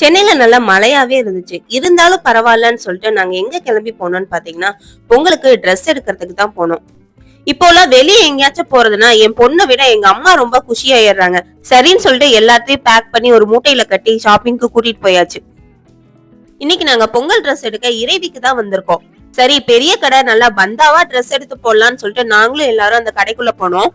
சென்னையில நல்லா மழையாவே இருந்துச்சு. இருந்தாலும் பரவாயில்லன்னு சொல்லிட்டு நாங்க எங்க கிளம்பி போனோம்னு பாத்தீங்கன்னா பொங்கலுக்கு ட்ரெஸ் எடுக்கிறதுக்கு தான் போனோம். இப்போலாம் வெளியே எங்கேயாச்சும் போறதுன்னா என் பொண்ணை விட எங்க அம்மா ரொம்ப குஷியாயிடுறாங்க. சரின்னு சொல்லிட்டு எல்லாத்தையும் பேக் பண்ணி ஒரு மூட்டையில கட்டி ஷாப்பிங்க்கு கூட்டிட்டு போயாச்சு. இன்னைக்கு நாங்க பொங்கல் ட்ரெஸ் எடுக்க இறைவிக்கு தான் வந்திருக்கோம். சரி பெரிய கடை நல்லா பந்தாவா ட்ரெஸ் எடுத்து போடலாம்னு சொல்லிட்டு நாங்களும் எல்லாரும் அந்த கடைக்குள்ள போனோம்.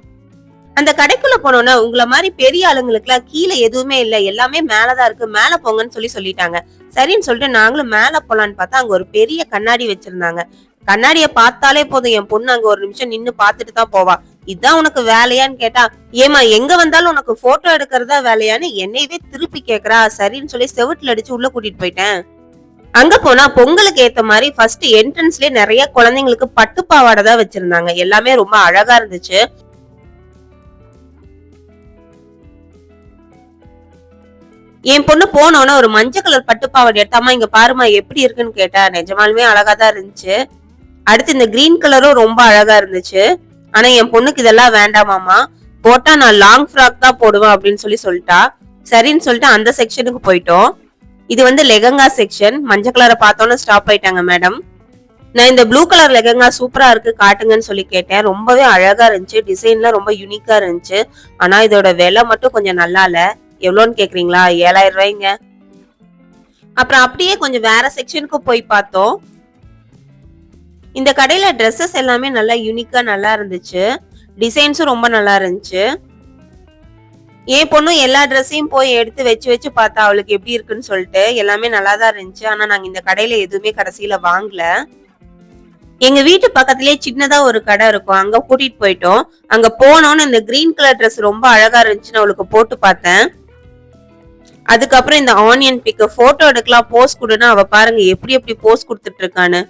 அந்த கடைக்குள்ள போனோம்னா உங்களை மாதிரி பெரிய ஆளுங்களுக்கு எல்லாம் கீழே எதுவுமே இல்ல. எல்லாமே மேலதான் இருக்கு. மேல போங்கன்னு சொல்லி சொல்லிட்டாங்க. சரின்னு சொல்லிட்டு நாங்களும் மேல போலான்னு பார்த்தா அங்க ஒரு பெரிய கண்ணாடி வச்சிருந்தாங்க. கண்ணாடிய பார்த்தாலே போதும். என் பொண்ணு அங்க ஒரு நிமிஷம் நின்னு பார்த்துட்டு தான் போவா. இதுதான் உனக்கு வேலையான்னு கேட்டா ஏமா எங்க வந்தாலும் உனக்கு போட்டோ எடுக்கிறதா வேலையான்னு என்னையவே திருப்பி கேக்குறா. சரின்னு சொல்லி செவுட்டுல அடிச்சு உள்ள கூட்டிட்டு போயிட்டேன். அங்க போனா பொங்கலுக்கு ஏத்த மாதிரி ஃபர்ஸ்ட் என்ட்ரன்ஸ்லயே நிறைய குழந்தைங்களுக்கு பட்டு பாவாடை தான் வச்சிருந்தாங்க. எல்லாமே ரொம்ப அழகா இருந்துச்சு. என் பொண்ணு போனோன்னு ஒரு மஞ்சள் கலர் பட்டு எடுத்தாமா இங்க பாருமா எப்படி இருக்குன்னு கேட்டா நிஜமாலுமே அழகா தான் இருந்துச்சு. அடுத்து இந்த கிரீன் கலரும் ரொம்ப அழகா இருந்துச்சு. ஆனா என் பொண்ணுக்கு இதெல்லாம் வேண்டாமாமா போட்டா நான் லாங் ஃப்ராக் தான் போடுவேன் அப்படின்னு சொல்லி சொல்லிட்டா. சரின்னு சொல்லிட்டு அந்த செக்ஷனுக்கு போயிட்டோம். இது வந்து லெகங்கா செக்ஷன் மஞ்சள் கலரை பார்த்தோன்னு ஸ்டாப் ஆயிட்டாங்க மேடம் நான் இந்த ப்ளூ கலர் லெகங்கா சூப்பரா இருக்கு காட்டுங்கன்னு சொல்லி கேட்டேன். ரொம்பவே அழகா இருந்துச்சு. டிசைன்லாம் ரொம்ப யூனிக்கா இருந்துச்சு. ஆனா இதோட விலை மட்டும் கொஞ்சம் நல்லா இல்லை எவ்வளோன்னு கேட்குறீங்களா ஏழாயிரம் ரூபாய்ங்க. அப்புறம் அப்படியே கொஞ்சம் வேற செக்ஷனுக்கு போய் பார்த்தோம். இந்த கடையில ட்ரெஸ்ஸஸ் எல்லாமே நல்லா யூனிக்கா நல்லா இருந்துச்சு. டிசைன்ஸும் ரொம்ப நல்லா இருந்துச்சு. என் பொண்ணும் எல்லா ட்ரெஸ்ஸையும் போய் எடுத்து வச்சு வச்சு பார்த்தா அவளுக்கு எப்படி இருக்குன்னு சொல்லிட்டு எல்லாமே நல்லா தான் இருந்துச்சு. ஆனா நாங்க இந்த கடையில எதுவுமே கடைசியில வாங்கல. எங்க வீட்டு பக்கத்துலயே சின்னதா ஒரு கடை இருக்கும். அங்க கூட்டிட்டு போயிட்டோம். அங்க போனோன்னு இந்த கிரீன் கலர் ட்ரெஸ் ரொம்ப அழகா இருந்துச்சுன்னு அவளுக்கு போட்டு பார்த்தேன். அதுக்கப்புறம் இந்த ஆனியன் பிக்கு போட்டோ எடுக்கலாம் போஸ் கொடுன்னா அவ பாருங்க எப்படி எப்படி போஸ் கொடுத்துட்டு இருக்கான்னு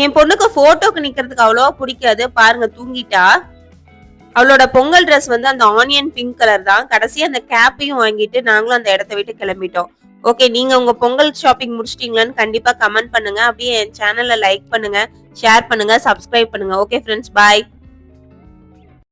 என் பொண்ணுக்கு போட்டோக்கு நிக்கிறதுக்கு அவ்வளவா பிடிக்காது. பாருங்க தூங்கிட்டா. அவளோட பொங்கல் ட்ரெஸ் வந்து அந்த ஆனியன் பிங்க் கலர் தான். கடைசியா அந்த கேப்பையும் வாங்கிட்டு நாங்களும் அந்த இடத்த விட்டு கிளம்பிட்டோம். ஓகே நீங்க உங்க பொங்கல் ஷாப்பிங் முடிச்சிட்டீங்களான்னு கண்டிப்பா கமெண்ட் பண்ணுங்க. அப்படியே என் சேனலை லைக் பண்ணுங்க ஷேர் பண்ணுங்க சப்ஸ்கிரைப் பண்ணுங்க. Okay friends bye